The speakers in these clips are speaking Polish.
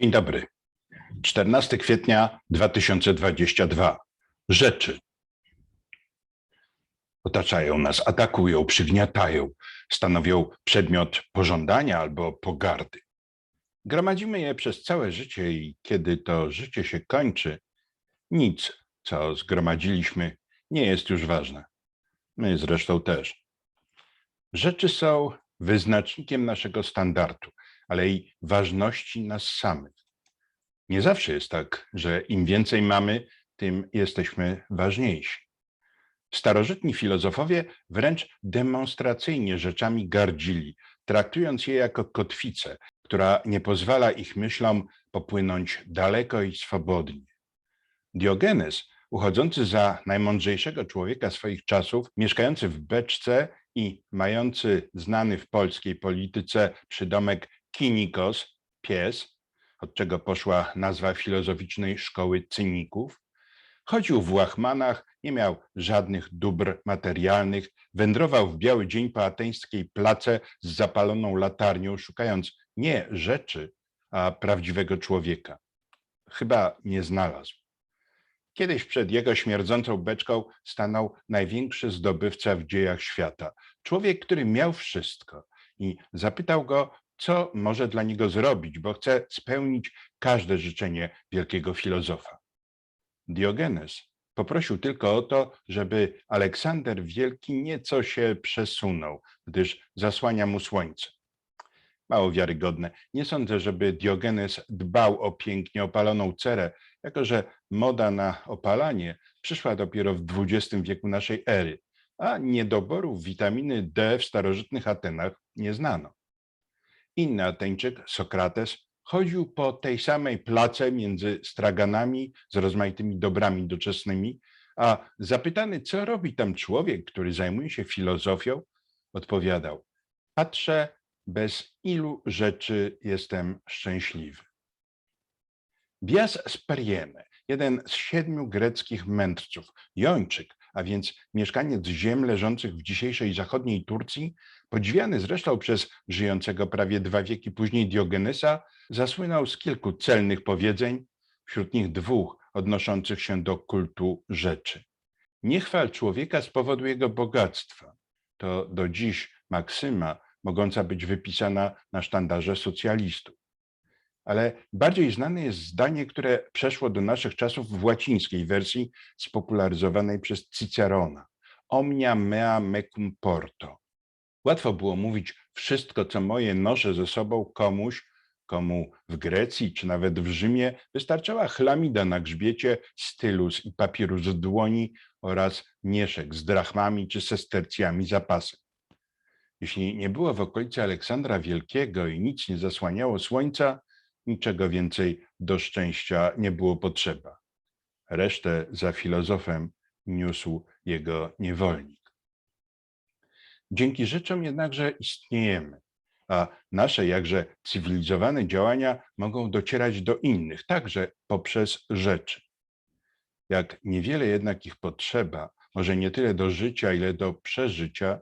Dzień dobry. 14 kwietnia 2022. Rzeczy. Otaczają nas, atakują, przygniatają, stanowią przedmiot pożądania albo pogardy. Gromadzimy je przez całe życie i kiedy to życie się kończy, nic, co zgromadziliśmy, nie jest już ważne. My zresztą też. Rzeczy są wyznacznikiem naszego standardu, ale i ważności nas samych. Nie zawsze jest tak, że im więcej mamy, tym jesteśmy ważniejsi. Starożytni filozofowie wręcz demonstracyjnie rzeczami gardzili, traktując je jako kotwicę, która nie pozwala ich myślom popłynąć daleko i swobodnie. Diogenes, uchodzący za najmądrzejszego człowieka swoich czasów, mieszkający w beczce i mający znany w polskiej polityce przydomek Kinikos, pies, od czego poszła nazwa filozoficznej szkoły cyników, chodził w łachmanach, nie miał żadnych dóbr materialnych, wędrował w biały dzień po ateńskiej place z zapaloną latarnią, szukając nie rzeczy, a prawdziwego człowieka. Chyba nie znalazł. Kiedyś przed jego śmierdzącą beczką stanął największy zdobywca w dziejach świata. Człowiek, który miał wszystko i zapytał go, co może dla niego zrobić, bo chce spełnić każde życzenie wielkiego filozofa. Diogenes poprosił tylko o to, żeby Aleksander Wielki nieco się przesunął, gdyż zasłania mu słońce. Mało wiarygodne. Nie sądzę, żeby Diogenes dbał o pięknie opaloną cerę, jako że moda na opalanie przyszła dopiero w XX wieku naszej ery, a niedoborów witaminy D w starożytnych Atenach nie znano. Inny Ateńczyk, Sokrates, chodził po tej samej place między straganami z rozmaitymi dobrami doczesnymi, a zapytany, co robi tam człowiek, który zajmuje się filozofią, odpowiadał: Patrzę, bez ilu rzeczy jestem szczęśliwy. Bias Speriene, jeden z siedmiu greckich mędrców, Jończyk, a więc mieszkaniec ziem leżących w dzisiejszej zachodniej Turcji, podziwiany zresztą przez żyjącego prawie dwa wieki później Diogenesa, zasłynął z kilku celnych powiedzeń, wśród nich dwóch odnoszących się do kultu rzeczy. Nie chwal człowieka z powodu jego bogactwa. To do dziś maksyma mogąca być wypisana na sztandarze socjalistów. Ale bardziej znane jest zdanie, które przeszło do naszych czasów w łacińskiej wersji spopularyzowanej przez Cicerona. Omnia mea mecum porto. Łatwo było mówić wszystko, co moje noszę ze sobą komuś, komu w Grecji czy nawet w Rzymie wystarczała chlamida na grzbiecie, stylus i papirus w dłoni oraz mieszek z drachmami czy sestercjami zapasem. Jeśli nie było w okolicy Aleksandra Wielkiego i nic nie zasłaniało słońca, niczego więcej do szczęścia nie było potrzeba. Resztę za filozofem niósł jego niewolnik. Dzięki rzeczom jednakże istniejemy, a nasze jakże cywilizowane działania mogą docierać do innych, także poprzez rzeczy. Jak niewiele jednak ich potrzeba, może nie tyle do życia, ile do przeżycia,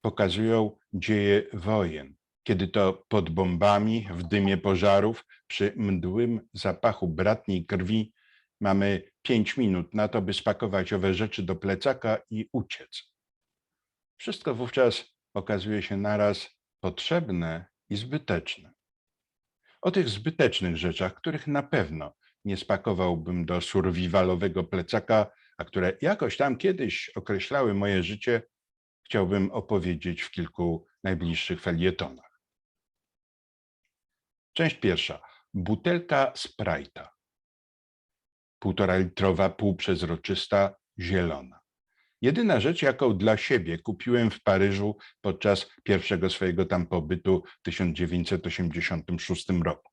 pokazują dzieje wojen, kiedy to pod bombami, w dymie pożarów, przy mdłym zapachu bratniej krwi mamy pięć minut na to, by spakować owe rzeczy do plecaka i uciec. Wszystko wówczas okazuje się naraz potrzebne i zbyteczne. O tych zbytecznych rzeczach, których na pewno nie spakowałbym do survivalowego plecaka, a które jakoś tam kiedyś określały moje życie, chciałbym opowiedzieć w kilku najbliższych felietonach. Część pierwsza. Butelka Sprite'a. Półtora litrowa, półprzezroczysta, zielona. Jedyna rzecz, jaką dla siebie kupiłem w Paryżu podczas pierwszego swojego tam pobytu w 1986 roku.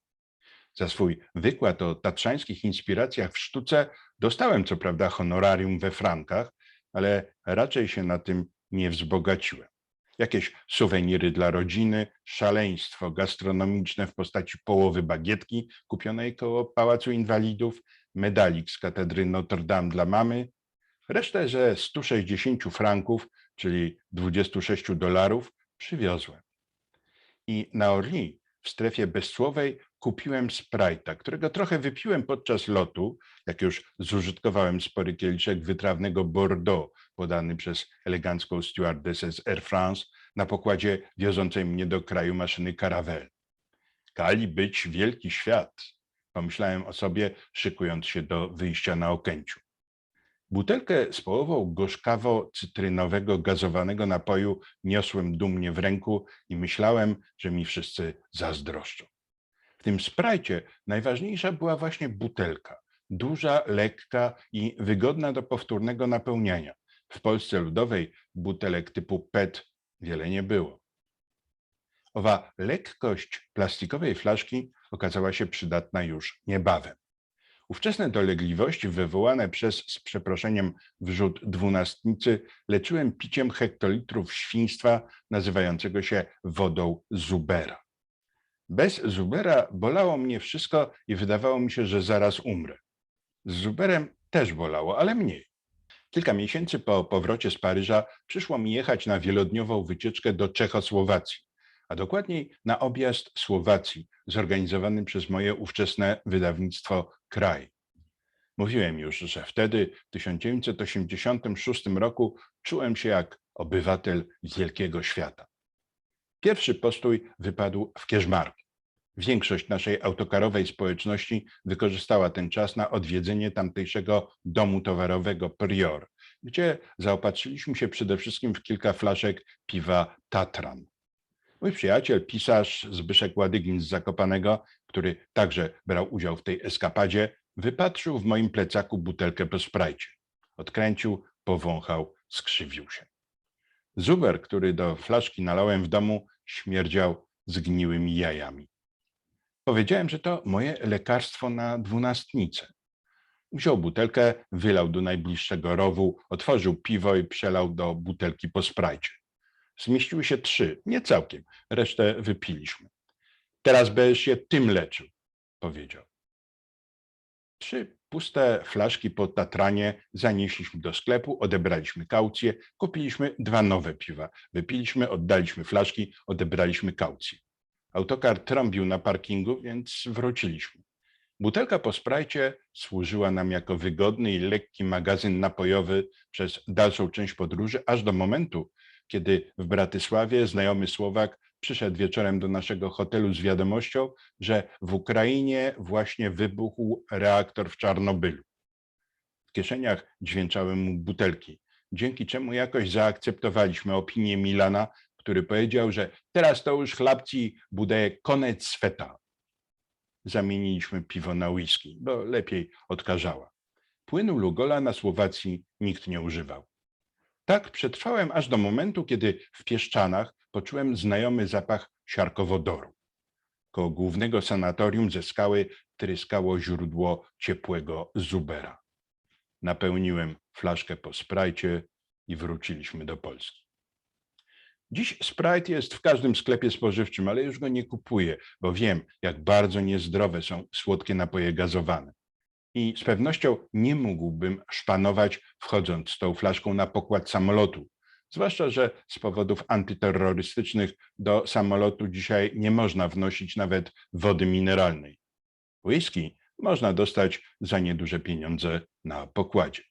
Za swój wykład o tatrzańskich inspiracjach w sztuce dostałem co prawda honorarium we frankach, ale raczej się na tym nie wzbogaciłem. Jakieś suweniry dla rodziny, szaleństwo gastronomiczne w postaci połowy bagietki kupionej koło Pałacu Inwalidów, medalik z katedry Notre Dame dla mamy, resztę ze 160 franków, czyli 26 dolarów, przywiozłem. I na Orly, w strefie bezsłowej kupiłem Sprite'a, którego trochę wypiłem podczas lotu, jak już zużytkowałem spory kieliszek wytrawnego Bordeaux podany przez elegancką stewardessę z Air France na pokładzie wiozącej mnie do kraju maszyny Caravelle. Kali być wielki świat, pomyślałem o sobie, szykując się do wyjścia na Okęciu. Butelkę z połową gorzkawo-cytrynowego gazowanego napoju niosłem dumnie w ręku i myślałem, że mi wszyscy zazdroszczą. W tym sprajcie najważniejsza była właśnie butelka. Duża, lekka i wygodna do powtórnego napełniania. W Polsce ludowej butelek typu PET wiele nie było. Owa lekkość plastikowej flaszki okazała się przydatna już niebawem. Ówczesne dolegliwości wywołane przez, z przeproszeniem, wrzód dwunastnicy leczyłem piciem hektolitrów świństwa nazywającego się wodą Zubera. Bez Zubera bolało mnie wszystko i wydawało mi się, że zaraz umrę. Z Zuberem też bolało, ale mniej. Kilka miesięcy po powrocie z Paryża przyszło mi jechać na wielodniową wycieczkę do Czechosłowacji, a dokładniej na objazd Słowacji, zorganizowany przez moje ówczesne wydawnictwo Kraj. Mówiłem już, że wtedy, w 1986 roku, czułem się jak obywatel wielkiego świata. Pierwszy postój wypadł w Kierzmarku. Większość naszej autokarowej społeczności wykorzystała ten czas na odwiedzenie tamtejszego domu towarowego Prior, gdzie zaopatrzyliśmy się przede wszystkim w kilka flaszek piwa Tatran. Mój przyjaciel, pisarz Zbyszek Ładygin z Zakopanego, który także brał udział w tej eskapadzie, wypatrzył w moim plecaku butelkę po sprajcie. Odkręcił, powąchał, skrzywił się. Zuber, który do flaszki nalałem w domu, śmierdział zgniłymi jajami. Powiedziałem, że to moje lekarstwo na dwunastnicę. Wziął butelkę, wylał do najbliższego rowu, otworzył piwo i przelał do butelki po sprajcie. Zmieściły się trzy, nie całkiem, resztę wypiliśmy. Teraz będziesz się tym leczył, powiedział. Trzy puste flaszki po tatranie zanieśliśmy do sklepu, odebraliśmy kaucję, kupiliśmy dwa nowe piwa. Wypiliśmy, oddaliśmy flaszki, odebraliśmy kaucję. Autokar trąbił na parkingu, więc wróciliśmy. Butelka po sprajcie służyła nam jako wygodny i lekki magazyn napojowy przez dalszą część podróży, aż do momentu, kiedy w Bratysławie znajomy Słowak przyszedł wieczorem do naszego hotelu z wiadomością, że w Ukrainie właśnie wybuchł reaktor w Czarnobylu. W kieszeniach dźwięczały mu butelki, dzięki czemu jakoś zaakceptowaliśmy opinię Milana, który powiedział, że teraz to już chlapci bude koniec sweta. Zamieniliśmy piwo na whisky, bo lepiej odkażała. Płynu Lugola na Słowacji nikt nie używał. Tak przetrwałem aż do momentu, kiedy w Pieszczanach poczułem znajomy zapach siarkowodoru. Koło głównego sanatorium ze skały tryskało źródło ciepłego zubera. Napełniłem flaszkę po sprajcie i wróciliśmy do Polski. Dziś Sprite jest w każdym sklepie spożywczym, ale już go nie kupuję, bo wiem, jak bardzo niezdrowe są słodkie napoje gazowane. I z pewnością nie mógłbym szpanować, wchodząc z tą flaszką na pokład samolotu. Zwłaszcza, że z powodów antyterrorystycznych do samolotu dzisiaj nie można wnosić nawet wody mineralnej. Whisky można dostać za nieduże pieniądze na pokładzie.